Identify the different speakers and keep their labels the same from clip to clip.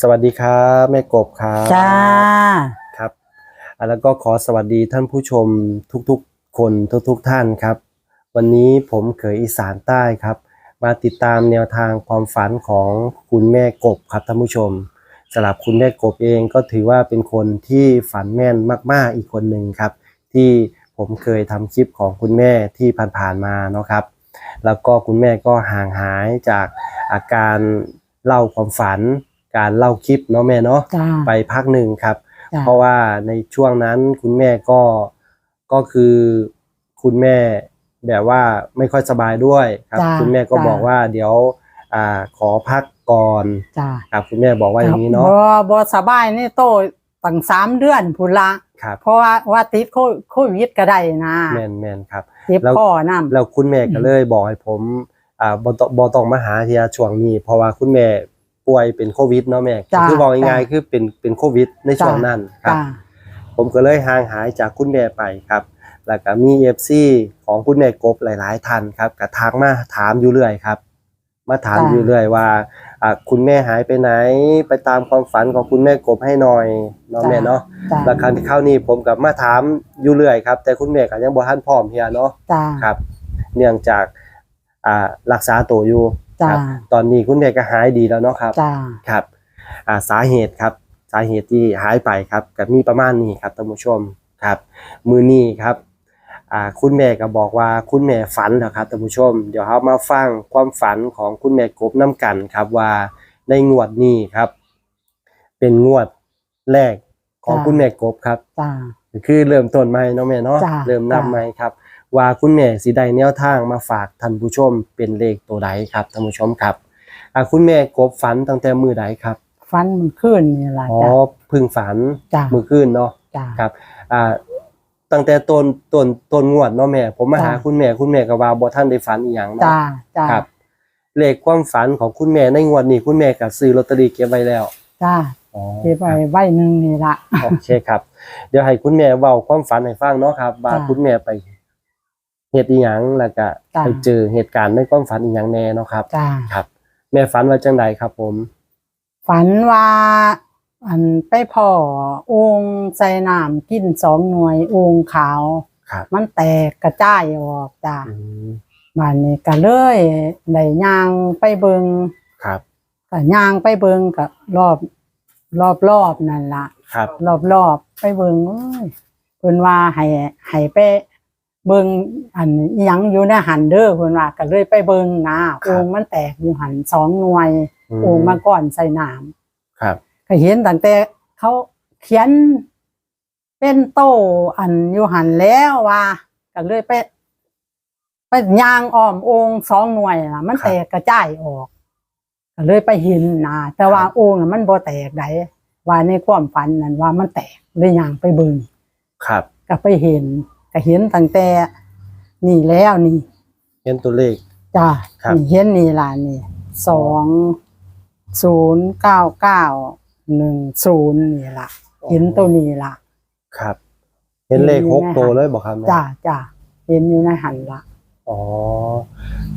Speaker 1: สวัสดีครับแม่กบครับ
Speaker 2: จ้า
Speaker 1: ครับอะแล้วก็ขอสวัสดีท่านผู้ชมทุกๆ คนทุกๆท่านครับ วันนี้ผมเขยอีสานใต้ครับ มาติดตามแนวทางความฝันของคุณแม่กบครับท่านผู้ชมสำหรับคุณแม่กบเองก็ถือว่าเป็นคนที่ฝันแม่นมาก ๆอีกคนหนึ่งครับ ที่ผมเคยทำคลิปของคุณแม่ที่ผ่านๆมาเนาะครับ แล้วก็คุณแม่ก็ห่างหายจากอาการเล่าความฝัน การเล่าคลิปเนาะแม่เนาะ
Speaker 2: จ้า
Speaker 1: ไปพักหนึ่งครับ
Speaker 2: จ้า
Speaker 1: เพราะว่าในช่วงนั้นคุณแม่ก็ก็คือคุณแม่แบบว่าไม่ค่อยสบายด้วยครับ
Speaker 2: จ้า
Speaker 1: คุณแม่ก็
Speaker 2: จ้า
Speaker 1: บอกว่าเดี๋ยวอ่าขอพักก่อน
Speaker 2: จ้า
Speaker 1: ครับคุณแม่บอกว่าอย่างนี้เนาะ
Speaker 2: บ่บ่สบายนี่โตตั้งสามเดือนพุ่นละ
Speaker 1: ครับ
Speaker 2: เพราะว่าว่าติดโคโควิดก็ได้นะ
Speaker 1: แมนแมนครับ
Speaker 2: เจ็บ
Speaker 1: แล้ว
Speaker 2: คอนำ
Speaker 1: แล้วคุณแม่ก็เลยบอกให้ผมอ่าบตบต้องมาหาเทียช่วงนี้ เพราะว่าคุณแม่ ป่วยเป็นโควิดเนาะแม่
Speaker 2: จ้า
Speaker 1: คือบอกง่ายๆ
Speaker 2: จ้า
Speaker 1: คือเป็นเป็นโควิดในช่วงนั้นครับ
Speaker 2: จ้า
Speaker 1: ผมก็เลยห่างหายจากคุณแม่ไปครับ แล้วก็มีเอฟซีของคุณแม่กบหลาย ๆท่านครับกระทักมาถามอยู่เรื่อยครับ มาถามอยู่เรื่อยว่าอ่าคุณแม่หายไปไหน ไปตามความฝันของคุณแม่กบให้หน่อยเนาะแม่เนาะ
Speaker 2: จ้า
Speaker 1: แล้วครั้งที่เข้านี่ผมกับมาถามอยู่เรื่อยครับ แต่คุณแม่ก็ยังบ่ทันพร้อมเฮียเนาะ
Speaker 2: จ้า
Speaker 1: ครับ เนื่องจากอ่ารักษาตัวอยู่
Speaker 2: จ้า
Speaker 1: ครับตอนนี้คุณแม่ก็หายดีแล้วเนาะครับ
Speaker 2: จ้า
Speaker 1: ครับอ่าสาเหตุครับสาเหตุที่หายไปครับก็มีประมาณนี้ครับท่านผู้ชมครับ มือนี้ครับอ่าคุณแม่ก็บอกว่าคุณแม่ฝันแล้วครับท่านผู้ชม เดี๋ยวเรามาฟังความฝันของคุณแม่กบน้ำกันครับว่าในงวดนี้ครับ เป็นงวดแรกของคุณแม่กบครับ
Speaker 2: จ้า
Speaker 1: คือเริ่มต้นใหม่เนาะแม่เนาะ
Speaker 2: จ้ะ
Speaker 1: เริ่มนับ
Speaker 2: จ้ะ
Speaker 1: ใหม่ครับ ว่าคุณแม่สิได้แนวทางมาฝากท่านผู้ชมเป็นเลขตัวใดครับท่านผู้ชมครับอ่าคุณแม่กบฝันตั้งแต่มือใดครับ
Speaker 2: ฟันมันขึ้นนี่ล่ะ
Speaker 1: อ๋อ
Speaker 2: จ้า
Speaker 1: เพึ่งฝัน
Speaker 2: จ้า
Speaker 1: มือคืนเนาะ
Speaker 2: จ้า
Speaker 1: ครับ อ่า ตั้งแต่ต้นต้นต้นงวดเนาะแม่ ผมมา
Speaker 2: จ้ะ
Speaker 1: หาคุณแม่คุณแม่ก็ว่าบ่ท่านได้ฝันอีหยังเนาะ
Speaker 2: จ้าจ้า
Speaker 1: ครับ เลขความฝันของคุณแม่ในงวดนี้คุณแม่ก็ซื้อลอตเตอรี่เก็บไว้แล้ว
Speaker 2: จ้า
Speaker 1: อ๋อ
Speaker 2: เก็บไว้ไว้หนึงนี่ล่ะ
Speaker 1: โอเคครับ เดี๋ยวให้คุณแม่เว้าความฝันให้ฟังเนาะครับว่า
Speaker 2: จ้ะ
Speaker 1: คุณแม่ไป เฮ็ดอีหยังแล้วก็
Speaker 2: จ้ะ
Speaker 1: ไปเจอเหตุการณ์ในความฝันอีหยังแน่เนาะครับ
Speaker 2: จ้า
Speaker 1: ครับ แม่ฝันว่าจังใดครับ ผม
Speaker 2: ฝันว่าอันไปพ่อโองค์ใส่น้ำกินสองหน่วยโองค์ขาว
Speaker 1: ครับ
Speaker 2: มันแตกกระจายออกจ้า
Speaker 1: อืม
Speaker 2: บ้านนี้ก็เลยได้ย่างไปเบิง
Speaker 1: ครับ
Speaker 2: ก็ย่างไปเบิงก็รอบรอบรอบนั่นละ
Speaker 1: ครับ
Speaker 2: รอบรอบไปเบิงเอ้ยเพิ่นว่าให้ให้ไป เบิงอันอิหยังอยู่ในหันเด้อเพิ่นว่าก็เลยไปเบิงนะโองค์มันแตกอยู่หันสองหน่วย
Speaker 1: อืม
Speaker 2: โองค์มาก่อนใส่น้ำ
Speaker 1: ครับ
Speaker 2: ก็เห็นตั้งแต่เขาเขียน เป็นโตอันอยู่หันแล้วว่าก็เลยไปไปยางอ้อมองค์สองหน่วยน่ะ มัน
Speaker 1: ครับ
Speaker 2: แตกกระจายออกก็เลยไปเห็นนะแต่ว่า
Speaker 1: ครับ
Speaker 2: องค์น่ะมันบ่แตกไดว่าในความฝันนั่นว่ามันแตกเลยยางไปเบิ่ง
Speaker 1: ครับ
Speaker 2: ก็ไปเห็น ก็เห็นตั้งแต่นี่แล้วนี่
Speaker 1: เห็นตัวเลข
Speaker 2: จ้า
Speaker 1: ครับ
Speaker 2: นี่เห็นนี่ล่ะนี่สองศูนย์เก้าเก้าหนึ่งศูนย์นี่ล่ะเห็นตัวนี้ล่ะ
Speaker 1: ครับ เห็นเลข
Speaker 2: เห็น
Speaker 1: หก
Speaker 2: ไหม
Speaker 1: ตัว
Speaker 2: คะ
Speaker 1: เลยบอกครับแม่
Speaker 2: จ้าจ้าเห็นอยู่ในหันละ
Speaker 1: อ๋อ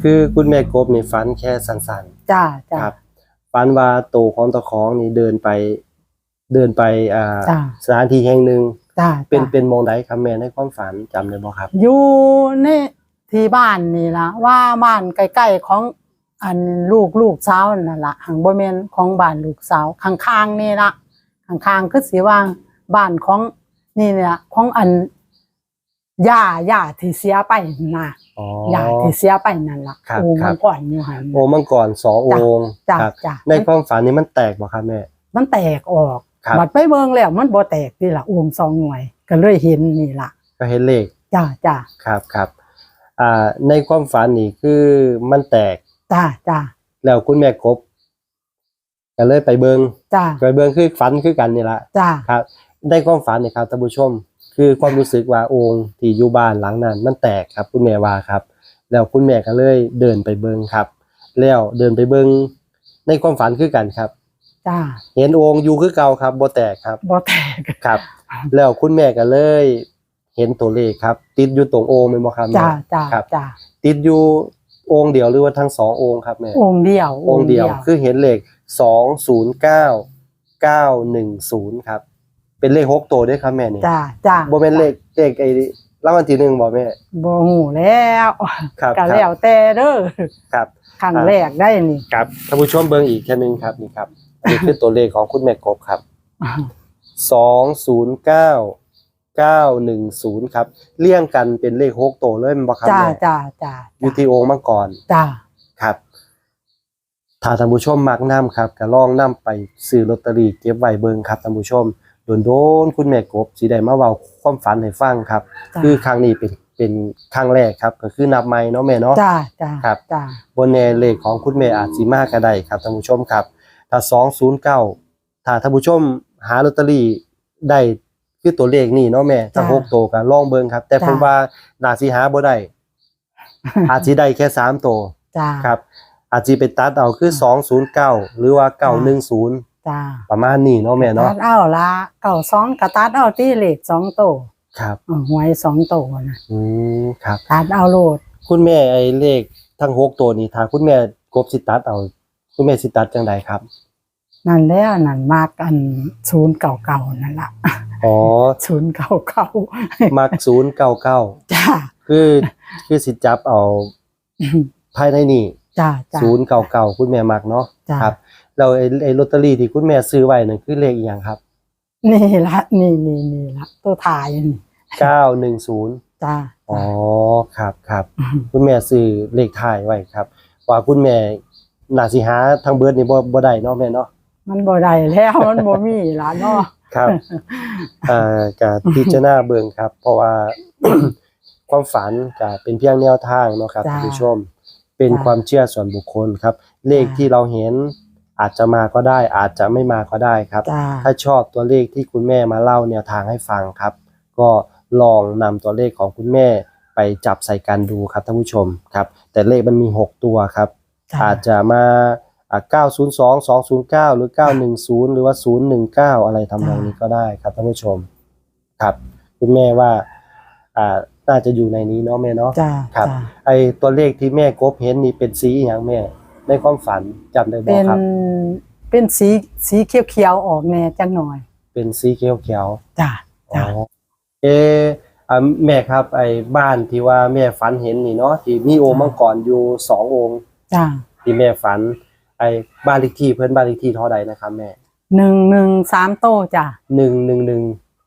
Speaker 1: คือคุณแม่กบนี่ฝันแค่สั้น
Speaker 2: จ้า
Speaker 1: ๆ
Speaker 2: จ้า
Speaker 1: ครับฝันว่าตัวของตะของนี่เดินไป เดินไปอ่า
Speaker 2: จ้ะ
Speaker 1: สถานที่แห่งหนึ่ง
Speaker 2: จ้า
Speaker 1: เป็น
Speaker 2: จ้า
Speaker 1: เป็นมองใดครับแม่ในความฝันจำได้บ่ครับ
Speaker 2: อยู่ในที่บ้านนี่ล่ะว่าบ้านใกล้ๆของอันลูกลูกสาวนั่นล่ะหังบ่แม่นของบ้านลูกสาวข้างๆนี่ล่ะข้างๆคือสิว่าบ้านของนี่เนี่ยของอันย่าย่าที่เสียไปน่ะ
Speaker 1: อ๋อ
Speaker 2: ย่าที่เสียไปนั่นล่ะ
Speaker 1: ครับ
Speaker 2: โอ้
Speaker 1: ครั
Speaker 2: มั
Speaker 1: บ
Speaker 2: นก่อนอยู่หัน
Speaker 1: โอ้มังกรสององค์
Speaker 2: จ้ะ
Speaker 1: ครับ
Speaker 2: จ้ะ
Speaker 1: ในความฝันนี่มันแตกบ่ครับแม่
Speaker 2: มันแตกออก
Speaker 1: ครับ
Speaker 2: บัดไปเบิ่งแล้วมันบ่แตกนี่ล่ะองค์สองหน่วย ก็เลยเห็นนี่ล่ะ
Speaker 1: ก็เห็นเลข
Speaker 2: จ้าจ้า
Speaker 1: ครับครับอ่าในความฝันนี่คือมันแตก
Speaker 2: จ้าจ้า
Speaker 1: แล้วคุณแม่กบก็เลยไปเบิง
Speaker 2: จ้า
Speaker 1: ไปเบิงคือฝันคือกันนี่ละ
Speaker 2: จ้า
Speaker 1: ครับ ได้ความฝันเนี่ยครับท่านผู้ชม คือความรู้สึกว่าองค์ที่อยู่บ้านหลังนั้นมันแตกครับ คุณแม่ว่าครับ แล้วคุณแม่ก็เลยเดินไปเบิงครับ แล้วเดินไปเบิงในความฝันคือกันครับ
Speaker 2: จ้า
Speaker 1: เห็นองค์อยู่คือเก่าครับบ่แตกครับ
Speaker 2: บ่แตก
Speaker 1: ครับ แล้วคุณแม่ก็เลย เห็นตัวเลขครับ ติดอยู่ตรงองค์เป็นบ่ครับแม่
Speaker 2: จ้าจ้า
Speaker 1: ครับ
Speaker 2: จ้า
Speaker 1: ติดอยู่องค์เดียวหรือว่าทั้งสององค์ครับแม่
Speaker 2: องค์เดียว
Speaker 1: องค์เดียวคือเห็นเลขสองศูนย์เก้าเก้าหนึ่งศูนย์ครับ เป็นเลขหกตัวด้วยครับแม่นี่
Speaker 2: จ้าจ้า
Speaker 1: โบเป็นเลขเลขไอ้รางวัลที่หนึ่งบอกแม่
Speaker 2: บ่ฮู้แล้ว
Speaker 1: ครับ
Speaker 2: ก็
Speaker 1: ค
Speaker 2: แล้
Speaker 1: รั
Speaker 2: ว
Speaker 1: บ
Speaker 2: แต่เด้อ
Speaker 1: ครับ
Speaker 2: ครั้งแรกได้นี่
Speaker 1: ครับท่านผู้ชมเบิ่งอีกแค่นึงครับนี่ครับอั นนี้คือตัวเลขของคุณแม่กบครับสองศูนย์เก้าเก้าหนึ่งศูนย์ครับ เลี่ยงกันเป็นเลขหกตัวเลยแมันบอกครับ
Speaker 2: จ้า
Speaker 1: แม่
Speaker 2: จ้าจ้า
Speaker 1: อยู่ที่องค์มังกร
Speaker 2: จ้า
Speaker 1: ครับถ้าท่านผู้ชมมักน้ำครับก็ลองนํไปซื้อลอตเตอรี่เก็บไว้เบิ่งครับท่านผู้ชมโดนโดนๆคุณแม่กบสิได้มาเว้าความฝันให้ฟังครับ
Speaker 2: จ้า
Speaker 1: คือครั้งนี้เป็นเป็นครั้งแรกครับ ก็คือนับใหม่เนาะแม่เนาะ
Speaker 2: จ้าจ้า
Speaker 1: ครับ
Speaker 2: จ้า
Speaker 1: บนแนเลขของคุณแม่อาจสิมากก็ได้ครับท่านผู้ชมครับ ถ้า209ถ้าท่านผู้ชมหาลอตเตอรี่ได้คือตัวเลขนี่เนาะแม่ถ้าหกตัวก็ลองเบิ่งครับ แต่ผมว่าน่าสิหาบ่ได้อาจสิได้แค่สามตัว
Speaker 2: จ้า
Speaker 1: ครับ อาจสิไปตัดเอาคือ209หรือว่า910
Speaker 2: จ้า
Speaker 1: ประมาณนี้เนาะแม่เนาะ
Speaker 2: ตัดเอาละเก่าสองกระตัดเอาที่เลขสองโตว
Speaker 1: ครับ
Speaker 2: เออหวยสองโตวนะ
Speaker 1: อืมครับ
Speaker 2: ตัดเอาโลด
Speaker 1: คุณแม่ไอ้เลขทั้งหกตัวนี้ถ้าคุณแม่กบสิตัดเอา คุณแม่สิตัดจังไดครับ
Speaker 2: นั่นแล้วนั่นมากอันศูนย์เก่าๆนั่นละ
Speaker 1: อ๋อ
Speaker 2: ศูนย์เก่า
Speaker 1: มักศูนย์เก้าเก้า
Speaker 2: ๆจ้า
Speaker 1: คือคือสิจับเอาภายในนี่
Speaker 2: จ้าจ้า
Speaker 1: ศูนย์เก้าเก้าคุณแม่มักเนาะ
Speaker 2: จ้า
Speaker 1: ครับแล้วไอ้ไอ้ลอตเตอรี่ที่คุณแม่ซื้อไว้นั่นคือเลขอีหยังครับ
Speaker 2: นี่ละนี่นี่นี่ละตัวถ่ายนี่
Speaker 1: เก้าหนึ่งศูนย์
Speaker 2: จ้า
Speaker 1: อ๋อครับครับ คุณแม่ซื้อเลขท้ายไว้ครับ ว่าคุณแม่ น่าสิหาทางเบิร์ดนี่บ่บ่ได้เนาะแม่เนาะ
Speaker 2: มันบ่ได้แล้วมันบ่มีละเนาะ
Speaker 1: ครับเอ่อการพิจารณาเบิ่งครับ เพราะว่า ความฝันก็เป็นเพียงแนวทางเนาะครับ
Speaker 2: จ้า
Speaker 1: ท่านผู้ชม เป็น
Speaker 2: จ้า
Speaker 1: ความเชื่อส่วนบุคคลครับ เลข
Speaker 2: จ้า
Speaker 1: ที่เราเห็นอาจจะมาก็ได้ อาจจะไม่มาก็ได้ครับ
Speaker 2: จ้า
Speaker 1: ถ้าชอบตัวเลขที่คุณแม่มาเล่าแนวทางให้ฟังครับ ก็ลองนำตัวเลขของคุณแม่ไปจับใส่กันดูครับท่านผู้ชมครับ แต่เลขมันมี 6 ตัวครับ
Speaker 2: จ้า
Speaker 1: อาจจะมาอ่า902 209 หรือ 910 หรือว่า 019 อะไรทำนองนี้ก็ได้ครับท่านผู้ชม ครับคุณแม่ว่าอ่าน่าจะอยู่ในนี้เนาะแม่เนาะ
Speaker 2: จ้า
Speaker 1: ครับ
Speaker 2: จ้า
Speaker 1: ไอตัวเลขที่แม่กบเห็นนี่เป็นสีอหย่างแม่ในความฝันจำได้บ่
Speaker 2: เป็น
Speaker 1: ครับ
Speaker 2: เป็นสีสีเขียวๆออกแน่จังหน่อย
Speaker 1: เป็นสีเขียวเขียว
Speaker 2: จ้า
Speaker 1: ๆอ๋
Speaker 2: จ้า
Speaker 1: อเอออ่าแม่ครับ ไอบ้านที่ว่าแม่ฝันเห็นนี่เนาะที่มีโองค์มังกรอยู่สององค์
Speaker 2: จ้า
Speaker 1: ที่แม่ฝัน ไอบ้านเลขที่เพิ่นบ้านเลขที่เท่าใดนะครับแม่
Speaker 2: หนึ่งหนึ่งสามโตจ้า
Speaker 1: หนึ่งหนึ่งหนึ่ง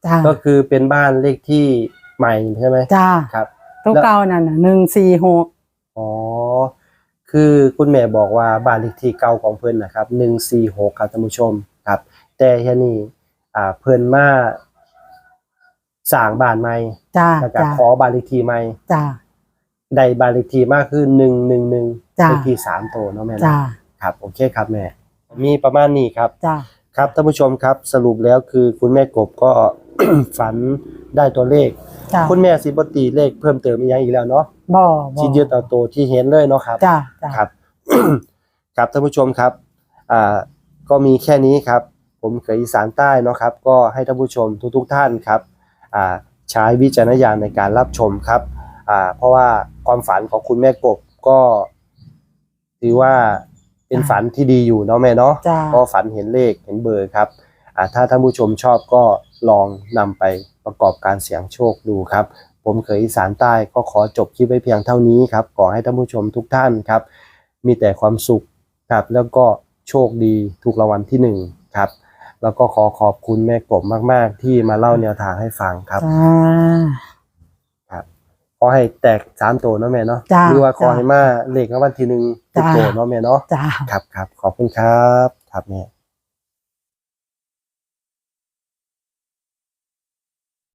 Speaker 2: จ้า
Speaker 1: ก็คือเป็นบ้านเลขที่ใหม่ใช่ไหม
Speaker 2: จ้า
Speaker 1: ครับ
Speaker 2: ตัวเก่านั่นน่ะหนึ่งสี่หก
Speaker 1: อ๋อคือคุณแม่บอกว่าบ้านเลขที่เก่าของเพิ่นนะครับหนึ่งสี่หกครับท่านผู้ชมครับ แต่ทีนี้อ่าเพิ่นมาสร้างบ้านใหม่
Speaker 2: จ้า
Speaker 1: แล้วก็
Speaker 2: จ้า
Speaker 1: ขอบ้านเลขที่ใหม่
Speaker 2: จ้า
Speaker 1: ได้บ้านเลขที่มากคือหนึ่งหนึ่งหนึ่ง
Speaker 2: จ้ะ
Speaker 1: เลขที่สามโตวเนาะแม่เนาะ
Speaker 2: จ้า
Speaker 1: ครับโอเคครับแม่ มีประมาณนี้ครับ
Speaker 2: จ้า
Speaker 1: ครับท่านผู้ชมครับสรุปแล้วคือคุณแม่กบก็ ฝันได้ตัวเลข
Speaker 2: จ้า
Speaker 1: คุณแม่สิบตีเลขเพิ่มเติมอีกอย่างอีกแล้วเนาะ
Speaker 2: บ่บ่
Speaker 1: ที่ยึดเอาตัวที่เห็นเลยเนาะครับ
Speaker 2: จ้าจ้า
Speaker 1: ครับ ครับท่านผู้ชมครับอ่าก็มีแค่นี้ครับ ผมเคยอีสานใต้เนาะครับ ก็ให้ท่านผู้ชมทุกๆท่านครับอ่าใช้วิจารณญาณในการรับชมครับ อ่า เพราะว่าความฝันของคุณแม่กบก็ถือว่าเป็นฝันที่ดีอยู่เนาะแม่เนาะ
Speaker 2: จ้า
Speaker 1: ก็ฝันเห็นเลขเห็นเบอร์ครับอ่าถ้าท่านผู้ชมชอบก็ลองนำไปประกอบการเสี่ยงโชคดูครับ ผมเคยอีสานใต้ก็ขอจบคลิปไว้เพียงเท่านี้ครับขอให้ท่านผู้ชมทุกท่านครับ มีแต่ความสุขครับ แล้วก็โชคดีถูกรางวัลที่หนึ่งครับ แล้วก็ขอขอบคุณแม่กบมาก ๆ ที่มาเล่าแนวทางให้ฟังครับ
Speaker 2: จ้า
Speaker 1: ขอให้แตกสามตัวเนาะแม่เนาะ
Speaker 2: จ้า
Speaker 1: หรือว่าขอ
Speaker 2: จ้า
Speaker 1: ให้มาเลขรางวัลที่หนึ่งทุก
Speaker 2: จ้า
Speaker 1: ตัวเนาะแม่เนาะ
Speaker 2: จ้า
Speaker 1: ครับครับขอบคุณครับ ครับแม่